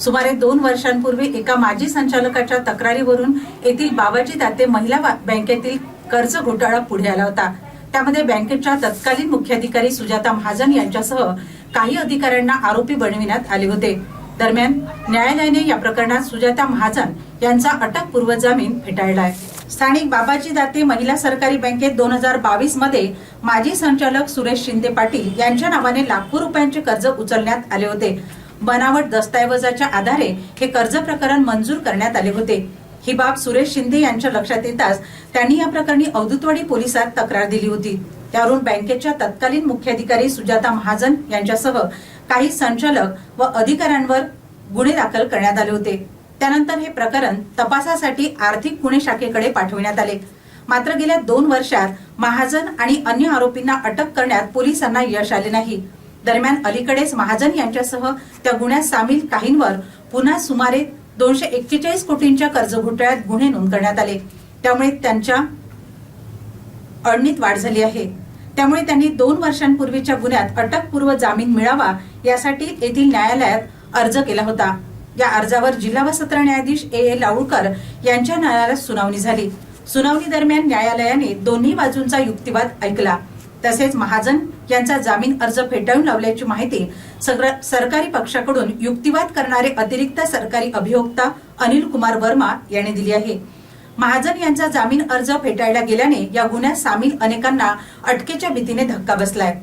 सुमारे दोन वर्षांपूर्वी एका माजी संचालकाच्या तक्रारीवरून येथील बाबाजी दाते महिला बँकेतील कर्ज घोटाळा पुढे आला होता. त्यामध्ये बँकेच्या तत्कालीन मुख्याधिकारी सुजाता महाजन यांच्यासह काही अधिकाऱ्यांना आरोपी बनविण्यात आले होते. दरम्यान न्यायालयाने या प्रकरणात सुजाता महाजन यांचा अटकपूर्व जामीन फेटाळलाय. स्थानिक बाबाजी दाते महिला सरकारी बँकेत दोन हजार बावीसमध्ये माजी संचालक सुरेश शिंदे पाटील यांच्या नावाने लाखो रुपयांचे कर्ज उचलण्यात आले होते. बनावट दस्तऐवजाच्या आधारे हे कर्ज प्रकरण मंजूर करण्यात आले होते. ही बाब सुरेश शिंदे यांच्या लक्षात येताच त्यांनी या प्रकरणी अवधूतवाडी पोलिसात तक्रार दिली होती. त्यावरून बँकेच्या तत्कालीन मुख्याधिकारी सुजाता महाजन यांच्यासह काही संचालक व अधिकाऱ्यांवर गुन्हे दाखल करण्यात आले होते. त्यानंतर हे प्रकरण तपासासाठी आर्थिक गुन्हे शाखेकडे पाठविण्यात आले. मात्र गेल्या दोन वर्षात महाजन आणि अन्य आरोपींना अटक करण्यात पोलिसांना यश आले नाही. दरम्यान अलीकडेच महाजन यांच्यासह त्या गुन्ह्यात सामील काहींवर पुन्हा सुमारे दोनशे एक्केचाळीस कोटींच्या कर्ज घोटाळ्यात गुन्हे नोंद करण्यात आले. त्यामुळे त्यांच्या अडणीत वाढ झाली आहे. त्यामुळे त्यांनी दोन वर्षांपूर्वीच्या गुन्ह्यात अटकपूर्व जामीन मिळावा यासाठी येथील न्यायालयात अर्ज केला होता. या अर्जावर जिल्हा व सत्र न्यायाधीश ए. ए. लाऊळकर यांच्या न्यायालयात सुनावणी झाली. सुनावणी दरम्यान न्यायालयाने दोन्ही बाजूंचा युक्तिवाद ऐकला. तसेच महाजन यांचा जामीन अर्ज फेटाळून लावल्याची माहिती सरकारी पक्षाकडून युक्तिवाद करणारे अतिरिक्त सरकारी अभियोक्ता अनिल कुमार वर्मा यांनी दिली आहे. महाजन यांचा जामीन अर्ज फेटाळला गेल्याने या गुन्ह्यात सामील अनेकांना अटकेच्या भीतीने धक्का बसलाय.